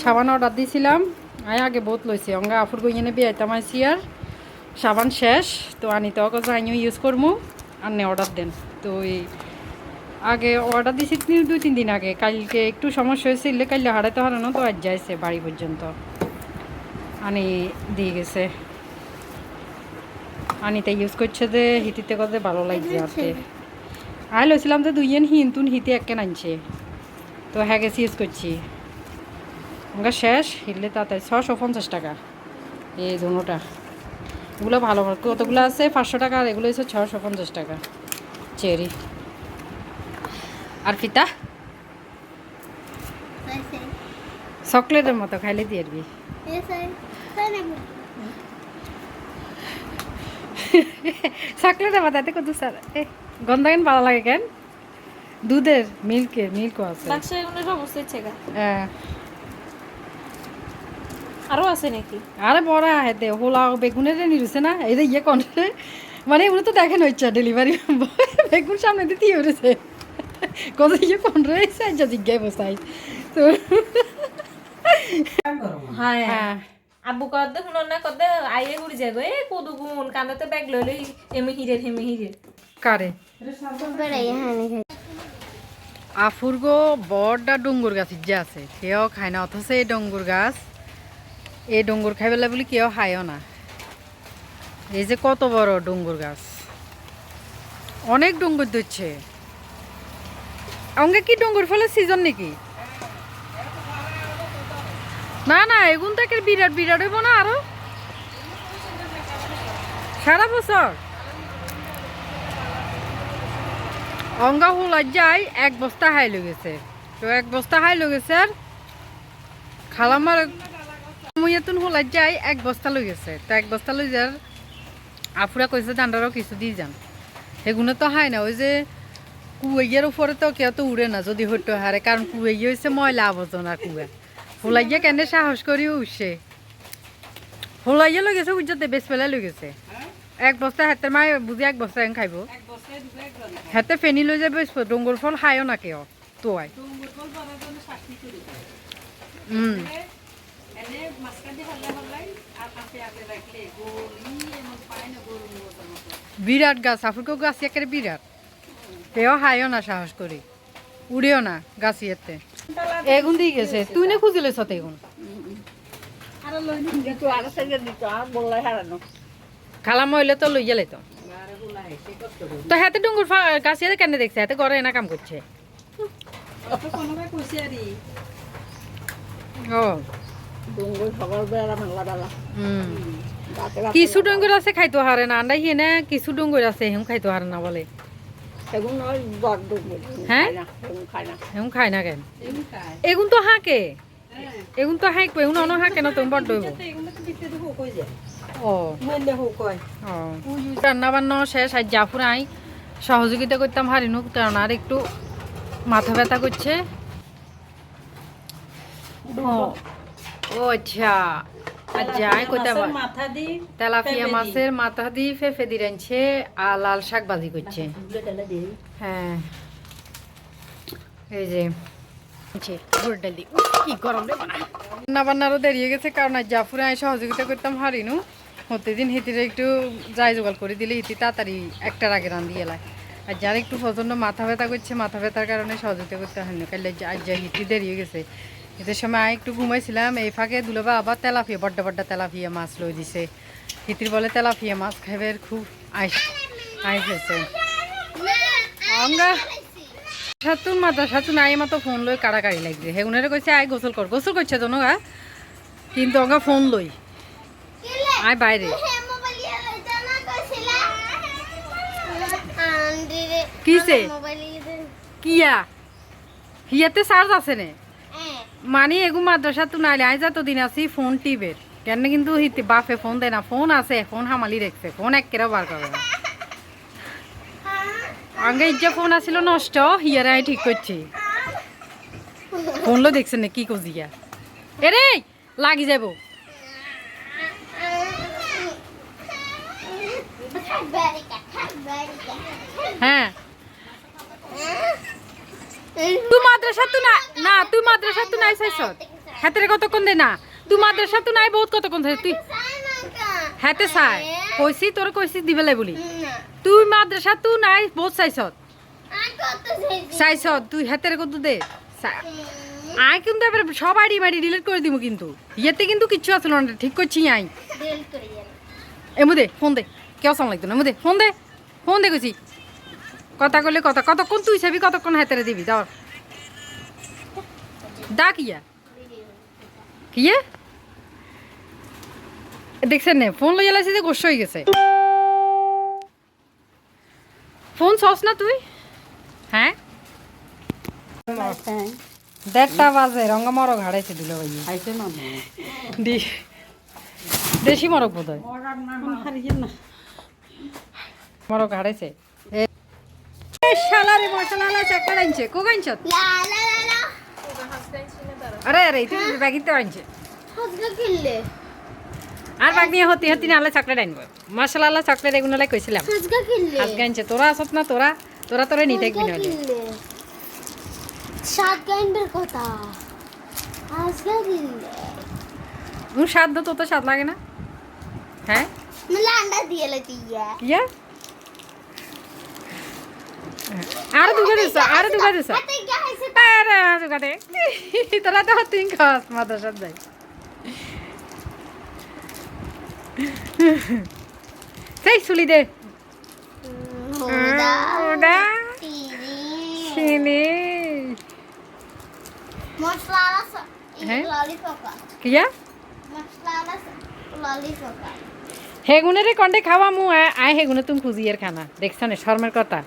সাবান অর্ডার দিয়েছিলাম আই আগে বহুত লইছি, অঙ্গা আফুর গইনে বিয়াইতাম আইসি আর। সাবান শেষ, তো আনি তো অগজ আইনিও ইউজ করব আর নে অর্ডার দেন। তো এই আগে অর্ডার দিয়েছি দুই, তিন দিন আগে। কালকে একটু সমস্যা হয়েছিল কালকে হারাইতে হারানো তো আজ যাইছে বাড়ি পর্যন্ত। আনি দিয়ে গেছে। আনিতে ইউজ করছে যে, হিতিতে কথা ভালো লাগছে আতে আই লইছিলাম যে দুইজন হিন্তুন হিতে একে আনছে। তো হ্যাঁ ইউজ করছি। আমরা শেষ, হিললে তাতে ছশো পঞ্চাশ টাকা। এই দুটা এগুলো ভালো কতগুলো আছে? পাঁচশো টাকা। আর এগুলো হচ্ছে ছশো পঞ্চাশ টাকা। চেরি। আর ফিতা? চকলেটের মতো, খাইলে দিয়ে দিবি। চকলেটের মতো, এতে কত স্যার গন্ধ কেন ভালো লাগে কেন? দুধের মিল্কের মিল্কও আছে। বাক্সে এগুলো ইচ্ছে গা হ্যাঁ। আরও আছে নাকি? আরে বড় হেতে হোলা বেগুনের নিরুছে না? এই যে ইয়ে মানে এগুলো তো দেখেন হচ্ছে ডেলিভারি বেগুন সামনে দিতে উঠেছে। কত ইয়ে কন্ট্রে এসে আজ জিজ্ঞাই বসাই। তো হ্যাঁ। হ্যাঁ। আব্বু কদে শুনো না কদে আইয়ে ঘুরি যায় গো। এ কুদু গুন কান্দাতে ব্যাগ লই লই এমি হিরে হেমি হিরে। কারে? আফুরগো বড়টা ডুঙ্গুর গাছ যে আছে। কেউ খায় না, অথচ এই ডুঙ্গুর গাছ, এই ডঙ্গুর খাই পেলে বলি কেউ খায়ও না। এই যে কত বড় ডঙ্গুর গাছ। অনেক ডঙ্গুর দিচ্ছে অঙ্গে কি ডুঙ্গুর ফলে সিজন নাকি? না না, এগুন থেকে বিরাট বিরাট হইব না আরও। সারা বছর? অঙ্গা হোলার যায় এক বস্তা হাই গেছে তো এক বস্তা হাই গেছে আর খালামার মুই এতুন হোলার যায় এক বস্তা লই গেছে তো এক বস্তা লই যার আফুরা কইছে দান্ডারও কিছু দিয়ে যান। এগুলো তো হয় না, ওই যে কুয়াইয়ের উপরে তো কেউ তো উড়ে না যদি হইতো হারে, কারণ কুয়াইয়ে হয়েছে ময়লা আবর্জনা কুয়া। হোলাইয়া কেন সাহস করি উঠছে। হোলাইয়া লই গেছে উজ্জাতে বেশ পেলে লই গেছে এক বস্তা হাতের মায়ে বুঝি এক বস্তা খাইব। হাতে ফেনি লৈ যাবে ডঙ্গর ফল খায়ও না কেউ তোয়াই উম বিরাট গাছ আফুরকেও গাছ একেবারে বিরাট কেউ হাইও না সাহস করি উড়েও না গাছ ইয়েতে। এগুন দিয়ে গেছে। তুই না খুঁজিলে সতে এগুন খালা মহিলা তো লই গেলে তো হাতে ডুঙ্গুর গাছ কেন দেখছে? হাতে ঘরে এনা কাম করছে। ও। কিছু ডঙ্গর আছে খাইতো হারে না। আন্ডাই হিয়ে না কিছু ডঙ্গর আছে হেম খাইতো হারে না বলে। হ্যাঁ? হেম খায় না। কেন? এগুন তো হাঁকে। এগুন তো হাঁকবো এগুন অন হাঁকে না তুমি বড্ড ও। ও। রান্না বান্না শেষ আর জাফর আই। সহযোগিতা করতাম হারিনু কারণ আর একটু মাথা ব্যথা করছে। ও আচ্ছা। আর যাই দি তেলাপিয়া মাছের মাথা দিয়ে ফেফে দিয়ে রাঁধছে আর লাল শাক ভাজি করছে। হ্যাঁ। এই যে ছি, গুড় ডাল দি। উফ, কি গরম রে বানা। রান্না বান্নারও দেরি হয়ে গেছে কারণ আজ জাফরে আমি সহযোগিতা করতাম হারিনু প্রতিদিন হিতিরে একটু যাই জোগাড় করে দিলে হিতি তাড়াতাড়ি একটার আগে রান্ধি এলাই আর যার একটু প্রচণ্ড মাথা ব্যথা করছে, মাথা ব্যথার কারণে সহযোগিতা করতে হয়নি কালে আজ যা হিতি দেরি হয়ে গেছে। এদের সময় একটু ঘুমাইছিলাম, এই ফাঁকে দুলোবা আবার তেলাপিয়া, বড্ড বড্ড তেলাপিয়া মাছ লই দিছে। হিতির বলে তেলাপিয়া মাছ খাইবে খুব আইস আইস হয়েছে আমরা সাতুন মাতা, সাতুন আই মাতো ফোন লই কাড়াকাড়ি লাগছে। হেগুনারে কইছে, আই গোসল কর। গোসল করছে তো কিন্তু অঙ্গা ফোন লই। আই বাইরে। কিসে কিয়া? হিয়াতে চার্জ আছে নে? মানে এগু মাদ্রাসা তু নাইলে আই যা তো দিন আছি ফোন টিবের কেন কিন্তু হিতে বাপে ফোন দেয় না ফোন আছে ফোন হামালি রেখছে ফোন একেরা বার করে না। আগে যে ফোন আছিল, নষ্ট, হিয়ারে আমি ঠিক করছি। ফোন লো দেখছেন না কি কজিয়া এরে, লাগি যাব হ্যাঁ। তুই মাদ্রাসা তো না না তুই মাদ্রাসা তো নাই চাইছ হাতের কতক্ষণ দে না? তুই মাদ্রাসা তো নাই বহুত কতক্ষণ চাইছ তুই হাতে চাই কইছি তোর কইছি দিবেলাই বলি। তুই মাদ্রাসা তুই নাই বহুত চাইছ চাইছ তুই হাতের কত দে? আই কিন্তু এবার সব আইডি মাইডি ডিলিট করে দিব কিন্তু। ইয়েতে কিন্তু কিচ্ছু আসলো না ঠিক করছি আই। এমু দে ফোন দে। কেউ সাম লাগতো না। এমু দে ফোন দে। ফোন দে কইছি কথা কইলে কথা। কতক্ষণ তুই চাবি কতক্ষণ হাতেরে দিবি? যাও ডাক ইয়া কিয়ে? দেখছেন নে ফোন লই এলাইছি যে গোস্ব হয়ে গেছে। ফোন চস না তুই? হ্যাঁ? দেড়টা বাজে রঙ্গা মরক হারাইছে দিল ভাই দি- দেশি মরক বোধ হয় আলা চাকা আনছে? কোক আনছ আরে আরে তুই ব্যাগিতে আনছে। আর বাগ নিয়ে হতি হতি না আলা চকলেট আনব। মশলা আলা চকলেট এগুলো লাই কইছিলাম। আজকে আনছে। তোরা আসত না তোরা তোরা তোরা নিতে একদিন হলে সাত গাইন্ডের কথা। আজকে কিনলে? তো তো স্বাদ লাগে না। হ্যাঁ? মানে আন্ডা দিয়ে আর দুগা দিছ আর দুগা দিছ হাতে গাইছে আরে দুগা দে তোরা তো তিন খাস মাদ্রাসাত যাই। সেই চুলি দে। চিনি মশলা আছে হ্যাঁ? ললিপপ। কিয়া? মশলা আছে হেগুনে কন্ডে খাওয়া মু আয় হেগুনে তুমি খুঁজিয়ের খানা। দেখছ না শর্মের কথা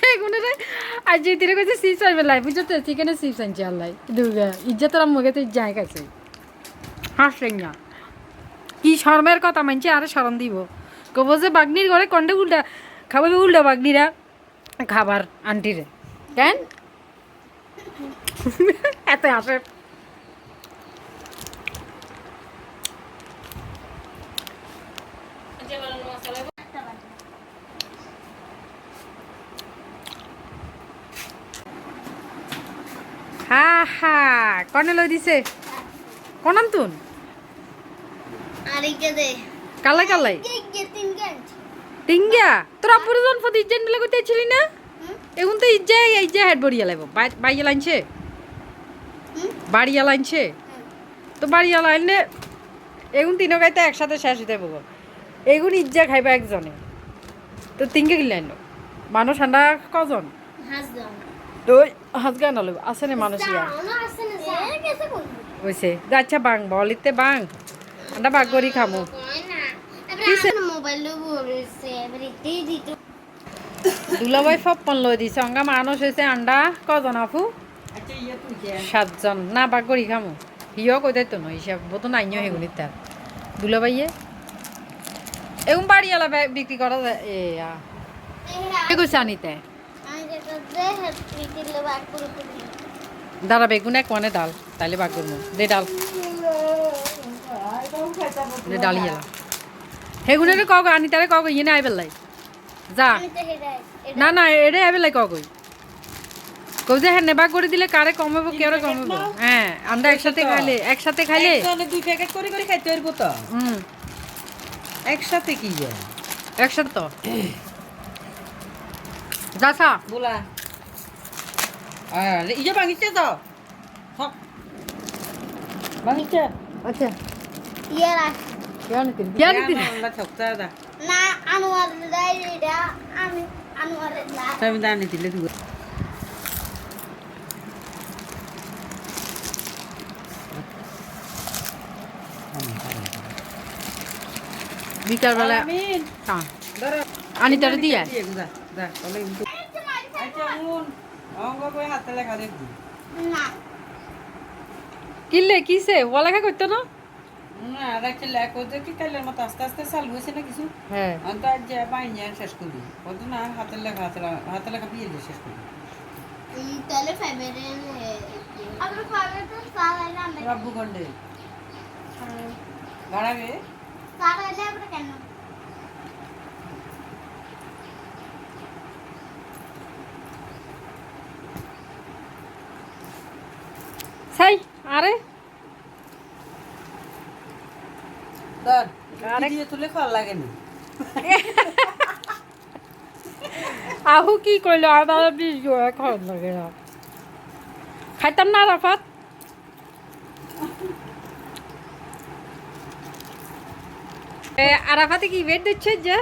হেগুনে আজ যে তিরে কইছে চিপস আইবে লাই বুঝছ তো চিকেনের চিপস আনছে আল্লাহ দুর্গা ইজ্জত তোরা মুখে তো যাই কাছে হাসলেন কি শর্মের কথা মানছে আরে শরম দিব। কব যে বাগনির ঘরে কন্ডে উল্টা খাবাবে উল্টা বাগনিরা খাবার আন্টিরে কেন? এত আসে। হা হা কনে লই দিছে? কনাম তুন? কালাই কালাই? টিঙ্গা তোর আপুরে জন ফদি ইজ্জেন মিলে কইতে ছিলি না? এখন তো ইজ্জে ইজ্জে হেড বড়িয়া লাইব। বাইয়া লাইনছে? বাড়িয়া লাইনছে? তো বাড়িয়া লাইনে এগুন তিনো গাইতে একসাথে শেষ হইতে বগো এগুন ইজ্জা খাইবা একজনে। তো তিনকে গিলাইন মানুষ ঠান্ডা কজন? হাজগা আছে না মানুষ বলব হইছে। আচ্ছা বাং বলিতে বাং। বাগ করি খামু। লই দিছে। অঙ্গা মানুষ হয়েছে আন্ডা কজন আপু? সাতজন। না বাগ করি খামু। হিও কই তো নয় হিসাব বতো নাইও হেগুনি তার। দুলাভাইয়ে? এগুন বাড়ি আলা বিক্রি করা যায় এ কইছে আনিতে? দাঁড়া বেগুন এক মানে ডাল। তাইলে বাগ করব দে ডাল। দে ডালি এলা হেগুনের কক আনি তারে কক ইয়ে না আইবেলাই যা। না না এড়ে আইবেলাই কক কই কই যে হ্যাঁ নেবা করে দিলে কারে কমাবো কেরে কমাবো হ্যাঁ আমরা একসাথে খাইলে একসাথে খাইলে। দুই প্যাকেট করে করে খাইতে পারব তো? হুম। একসাথে কি যায় একসাথে তো। যাসা বলা। আর ইয়ে ভাঙিছে তো। হক। ভাঙিছে। আচ্ছা। ইয়ার ইয়ানি তিন ইয়ানি তিন আমরা ঠকতা দা না আনোয়ার দাই এটা আমি আনোয়ার দা তুমি দানি দিলে বিকাল বেলা আমিন হ্যাঁ। ধরো আনি তারে দিয়া দিয়ে দা দা তাহলে কিন্তু আচ্ছা মুন অঙ্গ কই হাতে লেখা দেখবি। না। কিনলে কিসে ওয়ালাখা করতো না? না একটা লেখ ওই কি কালের মতো আস্তে আস্তে চালু হয়েছে না কিছু? হ্যাঁ। আজ যা বাইনি আর শেষ করবি কত না হাতের লেখা হাতে হাতে লেখা দিয়ে শেষ করবি এই তাহলে ফেভারিট আমরা রব্বু গন্ডে। কেন? আরে। আহু কি করল বাবা বিষ গোয়া খাওয়ার লাগে না। খাইতাম না রাফাত এ আরাফাতে কি বেড দিচ্ছে যে?